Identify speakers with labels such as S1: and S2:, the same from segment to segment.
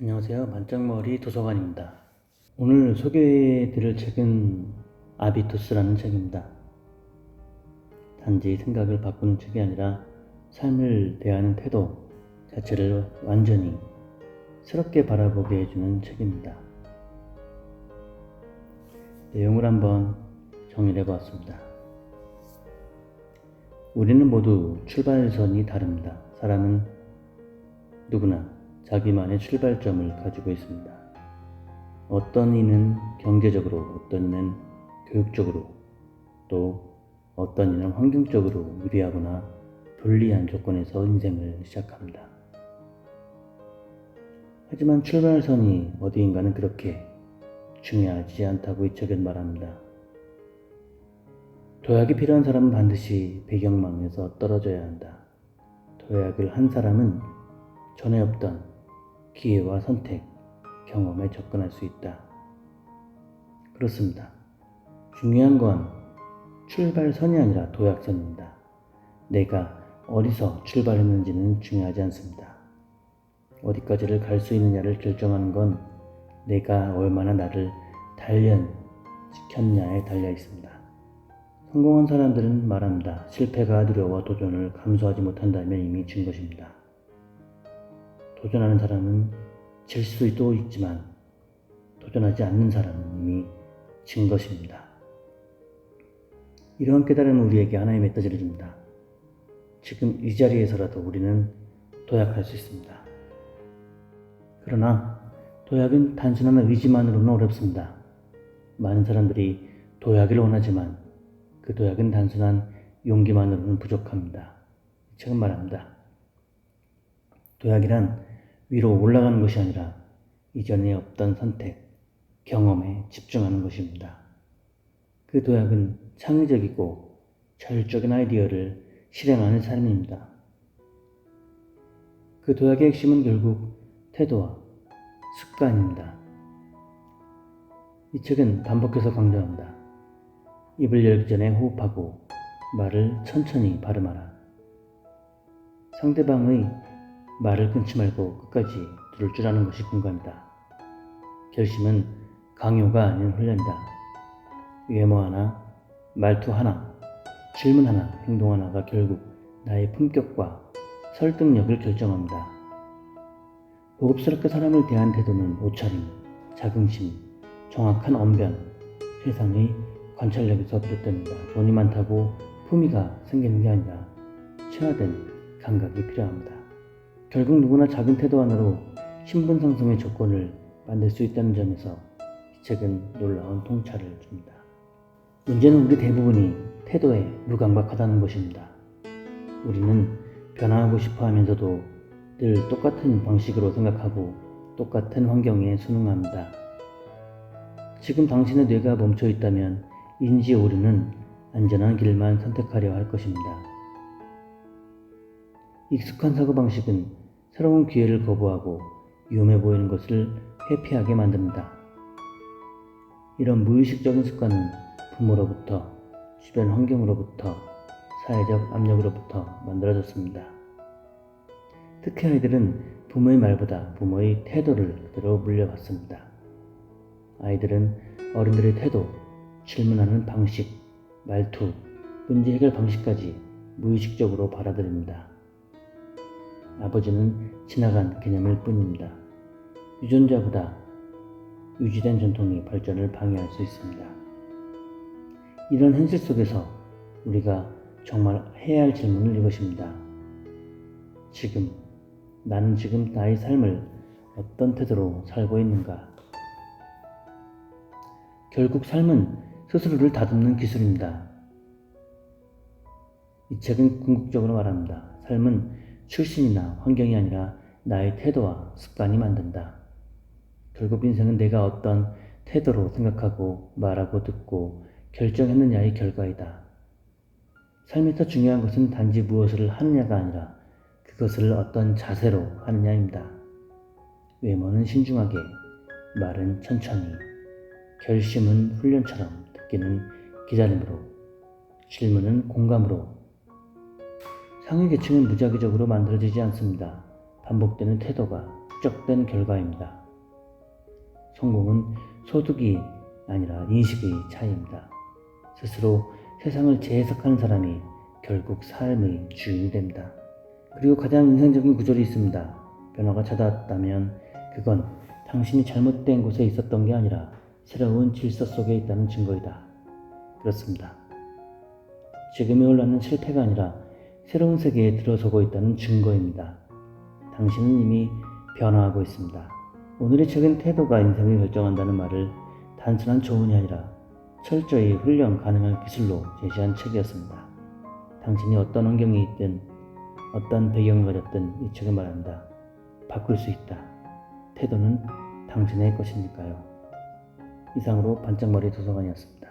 S1: 안녕하세요. 반짝머리 도서관입니다. 오늘 소개해드릴 책은 아비투스라는 책입니다. 단지 생각을 바꾸는 책이 아니라 삶을 대하는 태도 자체를 완전히 새롭게 바라보게 해주는 책입니다. 내용을 한번 정리해 보았습니다. 우리는 모두 출발선이 다릅니다. 사람은 누구나 자기만의 출발점을 가지고 있습니다. 어떤 이는 경제적으로, 어떤 이는 교육적으로, 또 어떤 이는 환경적으로 유리하거나 불리한 조건에서 인생을 시작합니다. 하지만 출발선이 어디인가는 그렇게 중요하지 않다고 이 책은 말합니다. 도약이 필요한 사람은 반드시 배경망에서 떨어져야 한다. 도약을 한 사람은 전에 없던 기회와 선택, 경험에 접근할 수 있다. 그렇습니다. 중요한 건 출발선이 아니라 도약선입니다. 내가 어디서 출발했는지는 중요하지 않습니다. 어디까지를 갈 수 있느냐를 결정하는 건 내가 얼마나 나를 단련시켰냐에 달려 있습니다. 성공한 사람들은 말합니다. 실패가 두려워 도전을 감수하지 못한다면 이미 진 것입니다. 도전하는 사람은 질 수도 있지만 도전하지 않는 사람은 이미 진 것입니다. 이러한 깨달음은 우리에게 하나의 메시지를 줍니다. 지금 이 자리에서라도 우리는 도약할 수 있습니다. 그러나 도약은 단순한 의지만으로는 어렵습니다. 많은 사람들이 도약을 원하지만 그 도약은 단순한 용기만으로는 부족합니다. 이 책은 말합니다. 도약이란 위로 올라가는 것이 아니라 이전에 없던 선택, 경험에 집중하는 것입니다. 그 도약은 창의적이고 자율적인 아이디어를 실행하는 삶입니다. 그 도약의 핵심은 결국 태도와 습관입니다. 이 책은 반복해서 강조합니다. 입을 열기 전에 호흡하고 말을 천천히 발음하라. 상대방의 말을 끊지 말고 끝까지 들을 줄 아는 것이 궁금합니다. 결심은 강요가 아닌 훈련이다. 외모 하나, 말투 하나, 질문 하나, 행동 하나가 결국 나의 품격과 설득력을 결정합니다. 보급스럽게 사람을 대한 태도는 옷차림, 자긍심, 정확한 언변, 세상의 관찰력에서 비롯됩니다. 돈이 많다고 품위가 생기는 게 아니라 체화된 감각이 필요합니다. 결국 누구나 작은 태도 하나로 신분 상승의 조건을 만들 수 있다는 점에서 이 책은 놀라운 통찰을 줍니다. 문제는 우리 대부분이 태도에 무감각하다는 것입니다. 우리는 변화하고 싶어 하면서도 늘 똑같은 방식으로 생각하고 똑같은 환경에 순응합니다. 지금 당신의 뇌가 멈춰 있다면 인지 오류는 안전한 길만 선택하려 할 것입니다. 익숙한 사고방식은 새로운 기회를 거부하고 위험해 보이는 것을 회피하게 만듭니다. 이런 무의식적인 습관은 부모로부터, 주변 환경으로부터, 사회적 압력으로부터 만들어졌습니다. 특히 아이들은 부모의 말보다 부모의 태도를 그대로 물려받습니다. 아이들은 어른들의 태도, 질문하는 방식, 말투, 문제 해결 방식까지 무의식적으로 받아들입니다. 아버지는 지나간 개념일 뿐입니다. 유전자보다 유지된 전통이 발전을 방해할 수 있습니다. 이런 현실 속에서 우리가 정말 해야 할 질문은 이것입니다. 지금, 나는 지금 나의 삶을 어떤 태도로 살고 있는가? 결국 삶은 스스로를 다듬는 기술입니다. 이 책은 궁극적으로 말합니다. 삶은 출신이나 환경이 아니라 나의 태도와 습관이 만든다. 결국 인생은 내가 어떤 태도로 생각하고 말하고 듣고 결정했느냐의 결과이다. 삶에서 중요한 것은 단지 무엇을 하느냐가 아니라 그것을 어떤 자세로 하느냐입니다. 외모는 신중하게, 말은 천천히, 결심은 훈련처럼 듣기는 기다림으로, 질문은 공감으로, 상위 계층은 무작위적으로 만들어지지 않습니다. 반복되는 태도가 축적된 결과입니다. 성공은 소득이 아니라 인식의 차이입니다. 스스로 세상을 재해석하는 사람이 결국 삶의 주인이 됩니다. 그리고 가장 인상적인 구절이 있습니다. 변화가 찾아왔다면 그건 당신이 잘못된 곳에 있었던 게 아니라 새로운 질서 속에 있다는 증거이다. 그렇습니다. 지금의 혼란은 실패가 아니라 새로운 세계에 들어서고 있다는 증거입니다. 당신은 이미 변화하고 있습니다. 오늘의 책은 태도가 인생을 결정한다는 말을 단순한 조언이 아니라 철저히 훈련 가능한 기술로 제시한 책이었습니다. 당신이 어떤 환경에 있든 어떤 배경을 가졌든 이 책은 말합니다. 바꿀 수 있다. 태도는 당신의 것이니까요. 이상으로 반짝머리 도서관이었습니다.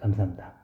S1: 감사합니다.